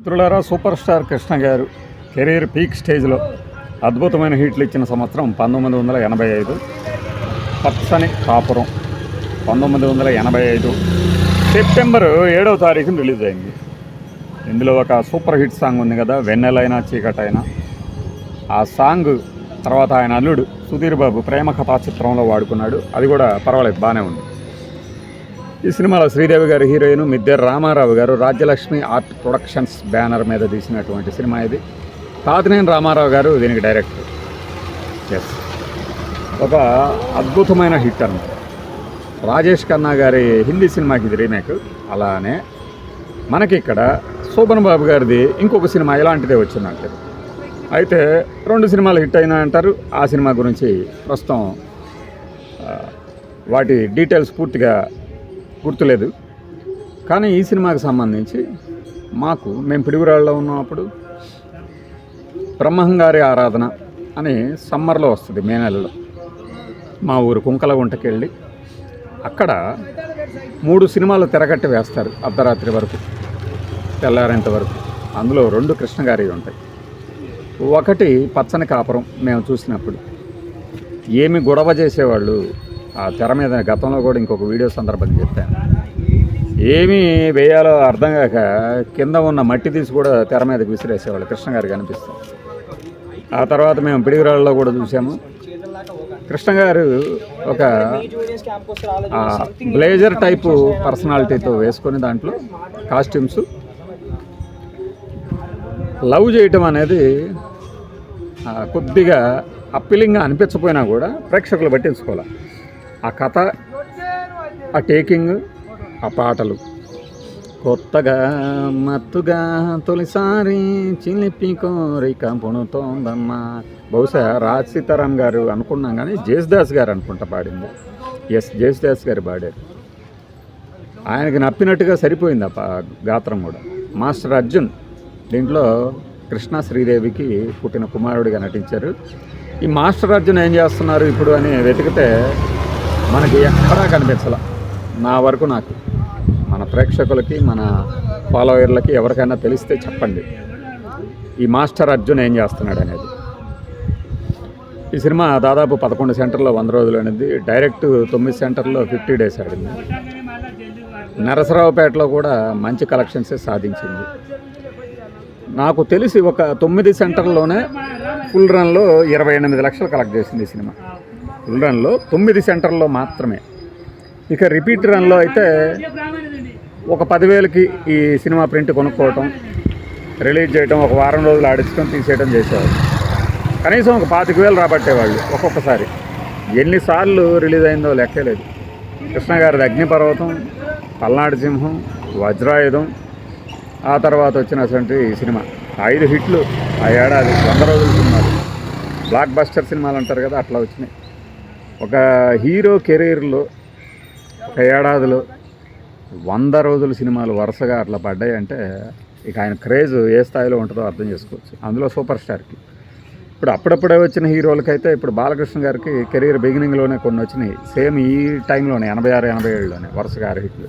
మిత్రులారా super star Krishna గారు career peak స్టేజ్లో అద్భుతమైన హిట్లు ఇచ్చిన సంవత్సరం పంతొమ్మిది వందల ఎనభై ఐదు. పచ్చని కాపురం పంతొమ్మిది వందల ఎనభై ఐదు. సెప్టెంబర్ ఏడవ తారీఖున రిలీజ్ అయింది. ఇందులో ఒక సూపర్ హిట్ సాంగ్ ఉంది కదా వెన్నెలైనా చీకటైనా. ఆ సాంగ్ తర్వాత ఆయన అల్లుడు సుధీర్ బాబు ప్రేమ కథా చిత్రంలో వాడుకున్నాడు. అది కూడా పర్వాలేదు బాగానే ఉంది. ఈ సినిమాలో శ్రీదేవి గారి హీరోయిన్ మిద్దె రామారావు గారు రాజ్యలక్ష్మి ఆర్ట్ ప్రొడక్షన్స్ బ్యానర్ మీద తీసినటువంటి సినిమా ఇది. తాతినేని రామారావు గారు దీనికి డైరెక్టర్. ఎస్ ఒక అద్భుతమైన హిట్ అనమాట రాజేష్ ఖన్నా గారి హిందీ సినిమాకి ఇది రీమేక్. అలానే మనకి ఇక్కడ శోభన్ బాబు గారిది ఇంకొక సినిమా ఇలాంటిదే వచ్చిందంటే. అయితే రెండు సినిమాలు హిట్ అయినా అంటారు ఆ సినిమా గురించి ప్రస్తుతం వాటి డీటెయిల్స్ పూర్తిగా గుర్తులేదు. కానీ ఈ సినిమాకి సంబంధించి మాకు మేము పిడుగురాళ్ళలో ఉన్నప్పుడు బ్రహ్మంగారి ఆరాధన అని సమ్మర్లో వస్తుంది మే నెలలో. మా ఊరు కుంకలగుంటకి వెళ్ళి అక్కడ మూడు సినిమాలు తెరగట్టి వేస్తారు అర్ధరాత్రి వరకు తెల్లారేంత వరకు. అందులో రెండు కృష్ణగారి ఉంటాయి. ఒకటి పచ్చని కాపురం మేము చూసినప్పుడు. ఏమి గొడవ చేసేవాళ్ళు ఆ తెర మీద గతంలో కూడా ఇంకొక వీడియో సందర్భంగా చెప్పాను. ఏమి వేయాలో అర్థం కాక కింద ఉన్న మట్టి తీసి కూడా తెర మీదకి విసిరేసేవాళ్ళు. కృష్ణ గారు కనిపిస్తాం ఆ తర్వాత మేము పిడిగిరాళ్ళలో కూడా చూసాము. కృష్ణ గారు ఒక బ్లేజర్ టైపు పర్సనాలిటీతో వేసుకొని దాంట్లో కాస్ట్యూమ్స్ లవ్ చేయటం అనేది కొద్దిగా అప్పిలింగ్గా అనిపించకపోయినా కూడా ప్రేక్షకులు పట్టించుకోవాలి. ఆ కథ ఆ టేకింగ్ ఆ పాటలు. కొత్తగా మత్తుగా తొలిసారి చిలిపి కోరిక పుణుతోందమ్మా బహుశా రాజ్ సీతారాం గారు అనుకున్నాం కానీ జేసుదాస్ గారు అనుకుంటా పాడింది. ఎస్ జేసుదాస్ గారు పాడారు. ఆయనకి నప్పినట్టుగా సరిపోయింది ఆ గాత్రం కూడా. మాస్టర్ అర్జున్ దీంట్లో కృష్ణ శ్రీదేవికి పుట్టిన కుమారుడిగా నటించారు. ఈ మాస్టర్ అర్జున్ ఏం చేస్తున్నారు ఇప్పుడు అని వెతికితే మనకి ఎక్కడా కనిపించాల. నా వరకు నాకు. మన ప్రేక్షకులకి మన ఫాలోవర్లకి ఎవరికైనా తెలిస్తే చెప్పండి. ఈ మాస్టర్ అర్జున్ ఏం చేస్తున్నాడు అనేది. ఈ సినిమా దాదాపు పదకొండు సెంటర్లో వంద రోజులు అనేది డైరెక్ట్ తొమ్మిది సెంటర్లో ఫిఫ్టీ డేస్ ఆడింది. నరసరావుపేటలో కూడా మంచి కలెక్షన్సే సాధించింది. నాకు తెలిసి ఒక తొమ్మిది సెంటర్లోనే ఫుల్ రన్లో ఇరవై ఎనిమిది లక్షలు కలెక్ట్ చేసింది ఈ సినిమా. రన్లో తొమ్మిది సెంటర్లో మాత్రమే. ఇక రిపీట్ రన్లో అయితే ఒక పదివేలకి ఈ సినిమా ప్రింట్ కొనుక్కోవటం రిలీజ్ చేయటం ఒక వారం రోజులు ఆడించడం తీసేయడం చేసేవాళ్ళు. కనీసం ఒక పాతిక వేలు రాబట్టేవాళ్ళు ఒక్కొక్కసారి. ఎన్నిసార్లు రిలీజ్ అయిందో లెక్కలేదు కృష్ణ గారిది అగ్నిపర్వతం పల్నాడు సింహం వజ్రాయుధం ఆ తర్వాత వచ్చినటువంటి సినిమా. ఐదు హిట్లు ఆ ఏడాది వంద రోజుల సినిమాలు. బ్లాక్ బస్టర్ సినిమాలు అంటారు కదా అట్లా వచ్చినాయి. ఒక హీరో కెరీర్లో ఒక ఏడాదిలో వంద రోజుల సినిమాలు వరుసగా అట్లా పడ్డాయంటే ఇక ఆయన క్రేజ్ ఏ స్థాయిలో ఉంటుందో అర్థం చేసుకోవచ్చు. అందులో సూపర్ స్టార్కి. ఇప్పుడు అప్పుడప్పుడే వచ్చిన హీరోలకైతే ఇప్పుడు బాలకృష్ణ గారికి కెరీర్ బిగినింగ్లోనే కొన్ని వచ్చినాయి. సేమ్ ఈ టైంలోనే ఎనభై ఆరు ఎనభై ఏడులోనే వరుసగా ఆరు హిట్లు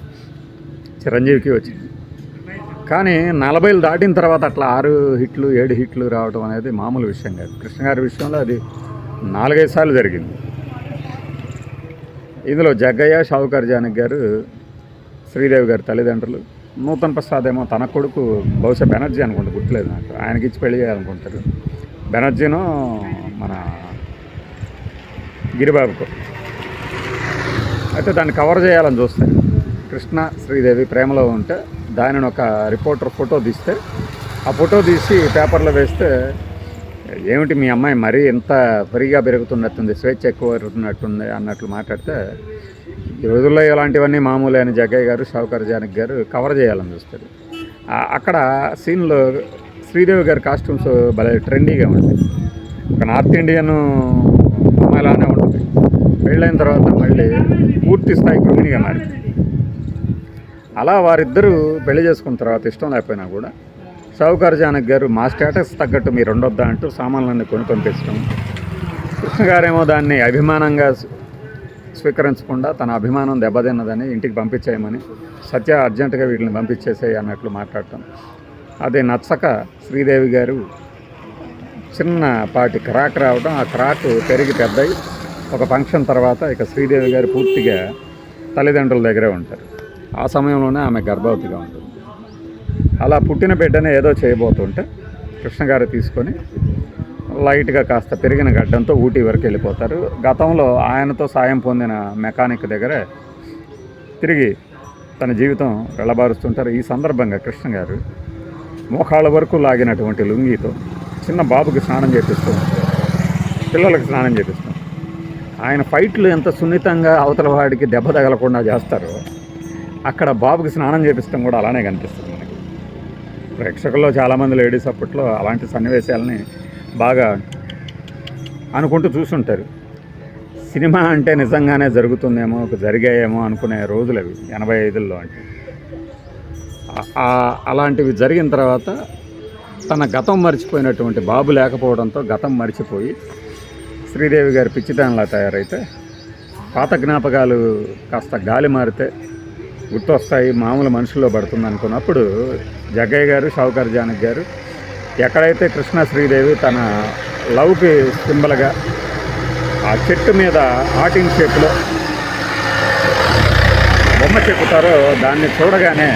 చిరంజీవికి వచ్చింది. కానీ నలభైలు దాటిన తర్వాత అట్లా ఆరు హిట్లు ఏడు హిట్లు రావడం అనేది మామూలు విషయం కాదు. కృష్ణ గారి విషయంలో అది నాలుగైదు సార్లు జరిగింది. ఇందులో జగ్గయ్య షావుకార్ జానక్ గారు శ్రీదేవి గారి తల్లిదండ్రులు. నూతన్ ప్రసాద్ ఏమో తన కొడుకు బహుశా బెనర్జీ అనుకుంటా గుర్తులేదు నాకు. ఆయనకి ఇచ్చి పెళ్ళి చేయాలనుకుంటారు. బెనర్జీను మన గిరిబాబుకు. అయితే దాన్ని కవర్ చేయాలని చూస్తారు కృష్ణ శ్రీదేవి ప్రేమలో ఉంటే దానిని ఒక రిపోర్టర్ ఫోటో తీస్తే ఆ ఫోటో తీసి పేపర్లో వేస్తే ఏమిటి మీ అమ్మాయి మరీ ఎంత ఫ్రీగా పెరుగుతున్నట్టుంది స్వేచ్ఛ ఎక్కువ ఉన్నట్టుంది అన్నట్లు మాట్లాడితే ఈ రోజుల్లో ఇలాంటివన్నీ మామూలే అని జగ్గయ్య గారు షావుకర్ జానక్ గారు కవర్ చేయాలని చూస్తారు. అక్కడ సీన్లో శ్రీదేవి గారి కాస్ట్యూమ్స్ భలే ట్రెండీగా ఉంటాయి. ఒక నార్త్ ఇండియన్ అమ్మాయిలానే ఉంటుంది. పెళ్ళైన తర్వాత మళ్ళీ పూర్తి స్థాయి గృహిణిగా మారింది. అలా వారిద్దరూ పెళ్ళి చేసుకున్న తర్వాత ఇష్టం లేకపోయినా కూడా షావుకార్ జానక్ గారు మా స్టేటస్ తగ్గట్టు మీరు ఉండొద్దా అంటూ సామాన్లన్నీ కొని పంపించడం కృష్ణ గారేమో దాన్ని అభిమానంగా స్వీకరించకుండా తన అభిమానం దెబ్బతిన్నదని ఇంటికి పంపించేయమని సత్య అర్జెంటుగా వీటిని పంపించేసేయి అన్నట్లు మాట్లాడటం. అది నచ్చక శ్రీదేవి గారు చిన్న పాటి క్రాక్ రావడం ఆ క్రాక్ పెరిగి పెద్దయి ఒక ఫంక్షన్ తర్వాత ఇక శ్రీదేవి గారు పూర్తిగా తల్లిదండ్రుల దగ్గరే ఉంటారు. ఆ సమయంలోనే ఆమె గర్భవతిగా ఉంటుంది. అలా పుట్టిన బిడ్డనే ఏదో చేయబోతుంటే కృష్ణగారు తీసుకొని లైట్గా కాస్త పెరిగిన గడ్డంతో ఊటీ వరకు వెళ్ళిపోతారు. గతంలో ఆయనతో సాయం పొందిన మెకానిక్ దగ్గరే తిరిగి తన జీవితం వెళ్ళబారుస్తుంటారు ఈ సందర్భంగా కృష్ణ గారు మోకాళ్ళ వరకు లాగినటువంటి లుంగితో చిన్న బాబుకి స్నానం చేపిస్తూ పిల్లలకు స్నానం చేపిస్తాం ఆయన ఫైట్లు ఎంత సున్నితంగా అవతల వాడికి దెబ్బ తగలకుండా చేస్తారో అక్కడ బాబుకి స్నానం చేపిస్తాం కూడా అలానే కనిపిస్తుంది. ప్రేక్షకుల్లో చాలామంది లేడీస్ అప్పట్లో అలాంటి సన్నివేశాలని బాగా అనుకుంటూ చూసుంటారు. సినిమా అంటే నిజంగానే జరుగుతుందేమో జరిగాయేమో అనుకునే రోజులు అవి ఎనభై ఐదుల్లో అంటే అలాంటివి జరిగిన తర్వాత తన గతం మర్చిపోయినటువంటి బాబు లేకపోవడంతో గతం మర్చిపోయి శ్రీదేవి గారి పిచ్చిదానిలా తయారైతే పాత జ్ఞాపకాలు కాస్త గాలి మారితే గుర్తొస్తాయి మామూలు మనుషుల్లో పడుతుంది అనుకున్నప్పుడు జగ్గయ్య గారు షావుకార్ జానక్ గారు ఎక్కడైతే కృష్ణ శ్రీదేవి తన లవ్కి సింబల్గా ఆ చెట్టు మీద ఆటింగ్ షేప్లో బొమ్మ చెక్కుతారో దాన్ని చూడగానే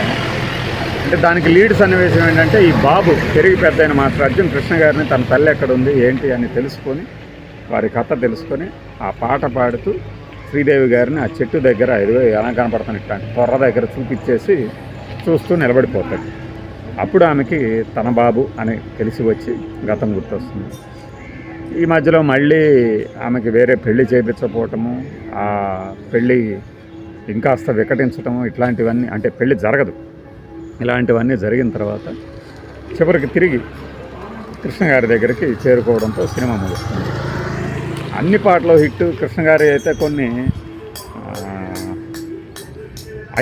అంటే దానికి లీడ్ సన్నివేశం ఏంటంటే ఈ బాబు పెరిగి పెద్ద అయిన మాస్టర్ అర్జున్ కృష్ణ గారిని తన తల్లి ఎక్కడ ఉంది ఏంటి అని తెలుసుకొని వారి కథ తెలుసుకొని ఆ పాట పాడుతూ శ్రీదేవి గారిని ఆ చెట్టు దగ్గర ఇదిగో ఎలా కనపడుతుంది ఇట్లాంటి పొర్ర దగ్గర చూపించేసి చూస్తూ నిలబడిపోతాడు. అప్పుడు ఆమెకి తన బాబు అని తెలిసి వచ్చి గతం గుర్తొస్తుంది. ఈ మధ్యలో మళ్ళీ ఆమెకి వేరే పెళ్ళి చేయించకపోవటము ఆ పెళ్ళి ఇంకాస్త వికటించటము ఇట్లాంటివన్నీ అంటే పెళ్ళి జరగదు. ఇలాంటివన్నీ జరిగిన తర్వాత చివరికి తిరిగి కృష్ణ గారి దగ్గరికి చేరుకోవడంతో సినిమా ముగుస్తుంది. అన్ని పాటలు హిట్. కృష్ణ గారి అయితే కొన్ని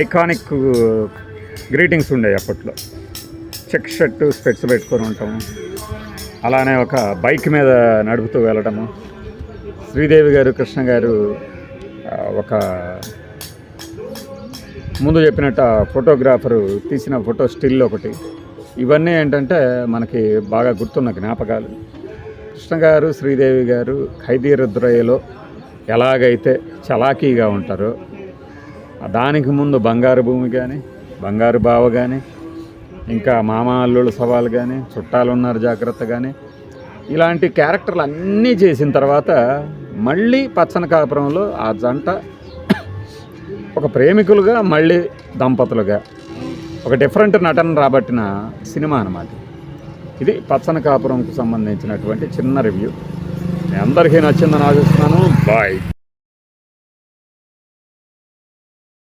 ఐకానిక్ గ్రీటింగ్స్ ఉండేవి అప్పట్లో. చెక్ షర్టు స్పెట్స్ పెట్టుకొని ఉంటాము. అలానే ఒక బైక్ మీద నడుపుతూ వెళ్ళటము. శ్రీదేవి గారు కృష్ణ గారు ఒక ముందు చెప్పినట్టు ఆ ఫోటోగ్రాఫరు తీసిన ఫోటో స్టిల్ ఒకటి. ఇవన్నీ ఏంటంటే మనకి బాగా గుర్తున్న జ్ఞాపకాలు. కృష్ణ గారు శ్రీదేవి గారు ఖైదీ రుద్రయ్యలో ఎలాగైతే చలాకీగా ఉంటారో దానికి ముందు బంగారు భూమి కానీ బంగారు బావ కానీ ఇంకా మామ అల్లుళ్ళు సవాల్ కానీ చుట్టాలు ఉన్నారు జాగ్రత్త కానీ ఇలాంటి క్యారెక్టర్లు అన్నీ చేసిన తర్వాత మళ్ళీ పచ్చని కాపురంలో ఆ జంట ఒక ప్రేమికులుగా మళ్ళీ దంపతులుగా ఒక డిఫరెంట్ నటన రాబట్టిన సినిమా అన్నమాట. ఇది పచ్చని కాపురంకు సంబంధించినటువంటి చిన్న రివ్యూ. మీ అందరికీ నచ్చిందని ఆశిస్తున్నాను. బాయ్.